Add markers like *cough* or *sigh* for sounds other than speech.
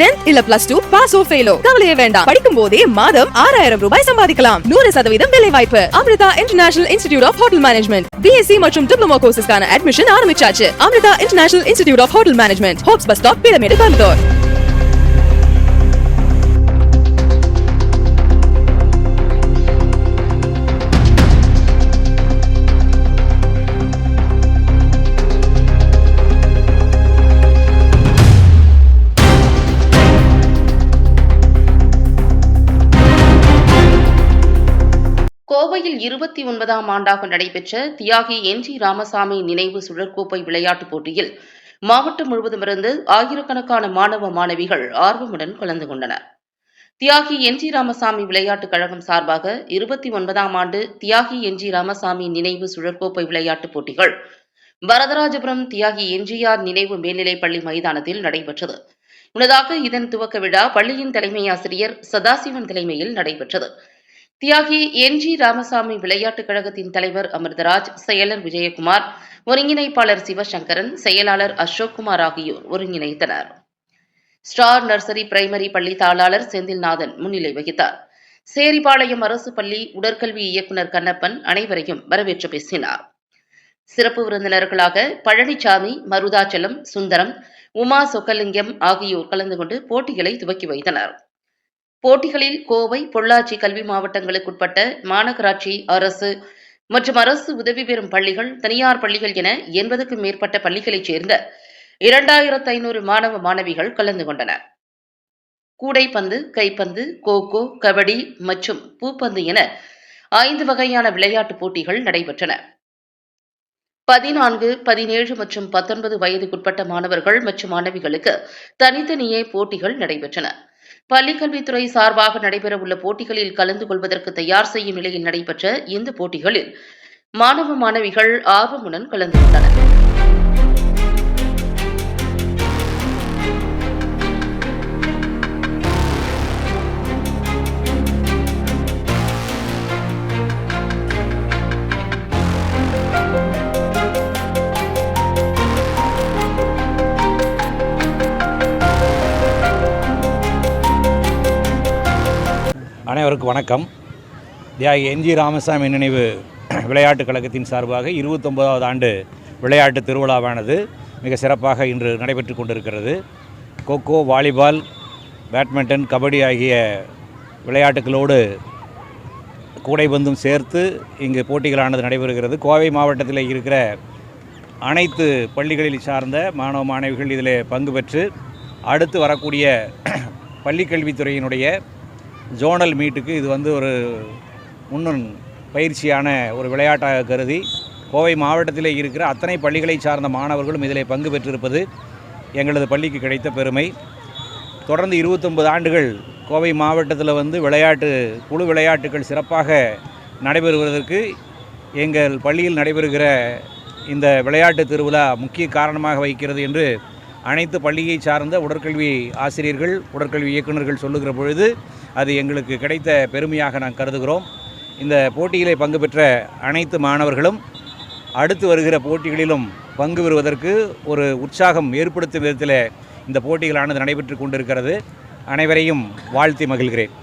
Tenth இல்ல plus two பாஸோ ஃபெயிலோ கவலையே வேண்டாம். படிக்கும் போதே மாதம் ஆறாயிரம் ரூபாய் சம்பாதிக்கலாம். நூறு சதவீதம் வேலை வாய்ப்பு Amirtha international institute of hotel management BSc மற்றும் டிப்ளமோ கோர்சஸ்க்கான அட்மிஷன் ஆரம்பிச்சாச்சு. Amirtha international institute of hotel management Hopes bus stop Peelamedu Coimbatore கோவையில் இருபத்தி ஒன்பதாம் ஆண்டாக நடைபெற்ற தியாகி என் ஜி ராமசாமி நினைவு சுழற்கோப்பை விளையாட்டுப் போட்டியில் மாவட்டம் முழுவதுமிருந்து ஆயிரக்கணக்கான மாணவ மாணவிகள் ஆர்வமுடன் கலந்து கொண்டனர். தியாகி என் ஜி ராமசாமி விளையாட்டுக் கழகம் சார்பாக இருபத்தி ஒன்பதாம் ஆண்டு தியாகி என் ஜி ராமசாமி நினைவு சுழற்கோப்பை விளையாட்டுப் போட்டிகள் வரதராஜபுரம் தியாகி எம்ஜிஆர் நினைவு மேல்நிலைப் பள்ளி மைதானத்தில் நடைபெற்றது. முன்னதாக இதன் துவக்க விழா பள்ளியின் தலைமை ஆசிரியர் சதாசிவன் தலைமையில் நடைபெற்றது. தியாகி என். ஜி. ராமசாமி விளையாட்டுக் கழகத்தின் தலைவர் அமிர்தராஜ் செயலர் விஜயகுமார் ஒருங்கிணைப்பாளர் சிவசங்கரன் செயலாளர் அசோக்குமார் ஆகியோர் ஒருங்கிணைத்தனர் ஸ்டார் நர்சரி பிரைமரி பள்ளி தாளாளர் செந்தில்நாதன் முன்னிலை வகித்தார். சேரிபாளையம் அரசு பள்ளி உடற்கல்வி இயக்குநர் கண்ணப்பன் அனைவரையும் வரவேற்று பேசினார். சிறப்பு விருந்தினர்களாக பழனிசாமி மருதாச்சலம் சுந்தரம் உமா சொக்கலிங்கம் ஆகியோர் கலந்து கொண்டு போட்டிகளை துவக்கி வைத்தனர். போட்டிகளில் கோவை பொள்ளாச்சி கல்வி மாவட்டங்களுக்குட்பட்ட மாநகராட்சி அரசு மற்றும் அரசு உதவி பெறும் பள்ளிகள் தனியார் பள்ளிகள் என எண்பதுக்கும் மேற்பட்ட பள்ளிகளைச் சேர்ந்த இரண்டாயிரத்து ஐநூறு மாணவ மாணவிகள் கலந்து கொண்டனர் கூடைப்பந்து கைப்பந்து கோகோ கபடி மற்றும் பூப்பந்து என ஐந்து வகையான விளையாட்டுப் போட்டிகள் நடைபெற்றன. பதினான்கு பதினேழு மற்றும் பத்தொன்பது வயதுக்குட்பட்ட மாணவர்கள் மற்றும் மாணவிகளுக்கு தனித்தனியே போட்டிகள் நடைபெற்றன. பள்ளிக்கல்வித்துறை சார்பாக நடைபெறவுள்ள போட்டிகளில் கலந்து கொள்வதற்கு தயார் செய்யும் நிலையில் நடைபெற்ற இந்த போட்டிகளில் மாணவ மாணவிகள் ஆர்வமுடன் கலந்து கொண்டனர். அனைவருக்கும் வணக்கம். தியாகி என்ஜி ராமசாமி நினைவு *clears throat* விளையாட்டுக் கழகத்தின் சார்பாக இருபத்தொம்போதாவது ஆண்டு விளையாட்டு திருவிழாவானது மிக சிறப்பாக இன்று நடைபெற்று கொண்டிருக்கிறது. கொக்கோ வாலிபால் பேட்மிண்டன் கபடி ஆகிய விளையாட்டுகளோடு கூடைபந்தும் சேர்த்து இங்கு போட்டிகளானது நடைபெறுகிறது. கோவை மாவட்டத்தில் இருக்கிற அனைத்து பள்ளிகளில் சார்ந்த மாணவ மாணவிகள் இதில் பங்கு பெற்று அடுத்து வரக்கூடிய *clears throat* பள்ளிக்கல்வித்துறையினுடைய ஜோனல் மீட்டுக்கு இது வந்து ஒரு முன்னும் பயிற்சியான ஒரு விளையாட்டாக கருதி கோவை மாவட்டத்தில் இருக்கிற அத்தனை பள்ளிகளை சார்ந்த மாணவர்களும் இதில் பங்கு பெற்றிருப்பது எங்களது பள்ளிக்கு கிடைத்த பெருமை. தொடர்ந்து இருபத்தொன்பது ஆண்டுகள் கோவை மாவட்டத்தில் வந்து விளையாட்டு குழு விளையாட்டுகள் சிறப்பாக நடைபெறுவதற்கு எங்கள் பள்ளியில் நடைபெறுகிற இந்த விளையாட்டு திருவிழா முக்கிய காரணமாக வைக்கிறது என்று அனைத்து பள்ளியை சார்ந்த உடற்கல்வி ஆசிரியர்கள் உடற்கல்வி இயக்குநர்கள் சொல்லுகிற பொழுது அது எங்களுக்கு கிடைத்த பெருமையாக நான் கருதுகிறோம். இந்த போட்டியிலே பங்கு பெற்ற அனைத்து மாணவர்களும் அடுத்து வருகிற போட்டிகளிலும் பங்கு பெறுவதற்கு ஒரு உற்சாகம் ஏற்படுத்தும் விதத்தில் இந்த போட்டிகளானது நடைபெற்று கொண்டிருக்கிறது. அனைவரையும் வாழ்த்தி மகிழ்கிறேன்.